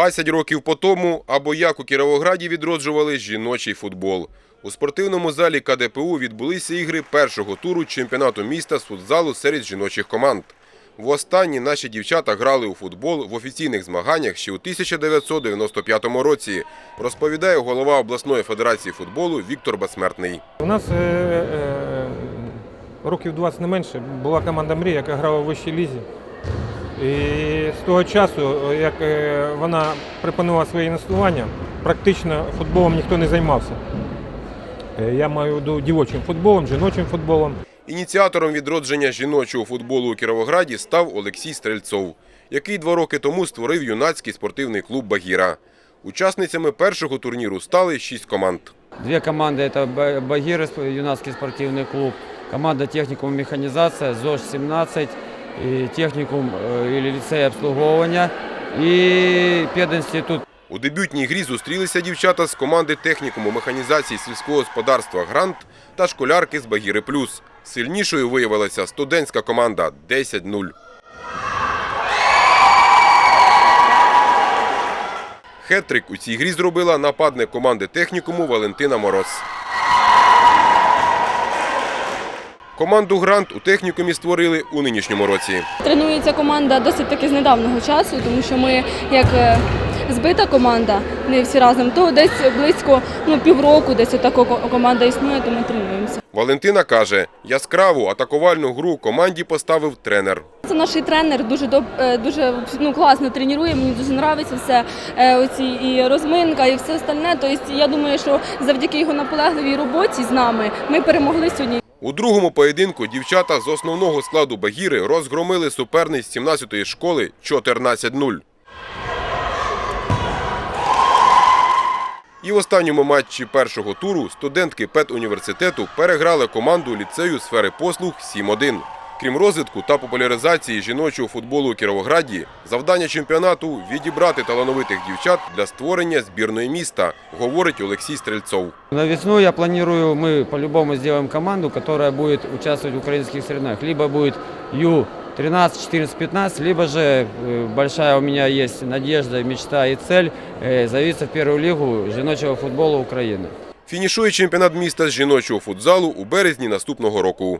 20 років по тому, або як у Кіровограді відроджували жіночий футбол. У спортивному залі КДПУ відбулися ігри першого туру чемпіонату міста з футзалу серед жіночих команд. Востаннє наші дівчата грали у футбол в офіційних змаганнях ще у 1995 році, розповідає голова обласної федерації футболу Віктор Безсмертний. У нас е, е, років 20 не менше була команда Мрія, яка грала в вищій лізі. І з того часу, як е, вона припинила своє інвестування, практично футболом ніхто не займався. Е, Я маю в виду дівочим футболом, жіночим футболом. Ініціатором відродження жіночого футболу у Кіровограді став Олексій Стрельцов, який два роки тому створив юнацький спортивний клуб Багіра. Учасницями першого турніру стали шість команд. Две команды – это Ба- Багир, сп- юнацкий спортивный клуб, команда техникум механизация, ЗОЖ-17, и техникум э, или лицей обслуговування і пединститут. У дебютній грі зустрілися дівчата з команди технікуму механізації сільського господарства Грант та школярки з Багіри Плюс. Сильнішою виявилася студентська команда 10-0. Хеттрик у цій грі зробила нападник команди технікуму Валентина Мороз. Команду Грант у технікумі створили у нинішньому році. Тренується команда досить таки з недавнього часу, тому що ми як е, збита команда, не всі разом, то десь близько ну, півроку, десь ко- команда існує, то ми тренуємося. Валентина каже, яскраву атакувальну гру команді поставив тренер. Це наш тренер дуже доб, е, дуже ну, класно тренує, мені дуже подобається все. е, Оці і розминка, і все остальне. Тобто я думаю, що завдяки його наполегливій роботі з нами ми перемогли сьогодні. У другому поєдинку дівчата з основного складу Багіри розгромили суперниць 17-ї школи 14-0. І в останньому матчі першого туру студентки педуніверситету переграли команду ліцею сфери послуг 7-1. Крім розвитку та популяризації жіночого футболу у Кіровограді, завдання чемпіонату відібрати талановитих дівчат для створення збірної міста, говорить Олексій Стрельцов. На весну я планирую, мы по-любому сделаем команду, которая будет участвовать в украинских соревнованиях. Либо будет Ю 13, 14, 15, либо же э, большая у меня есть надежда, мечта и цель э, заявиться в первую лигу жіночого футболу України. Фінішує чемпіонат міста з жіночого футзалу у березні наступного року.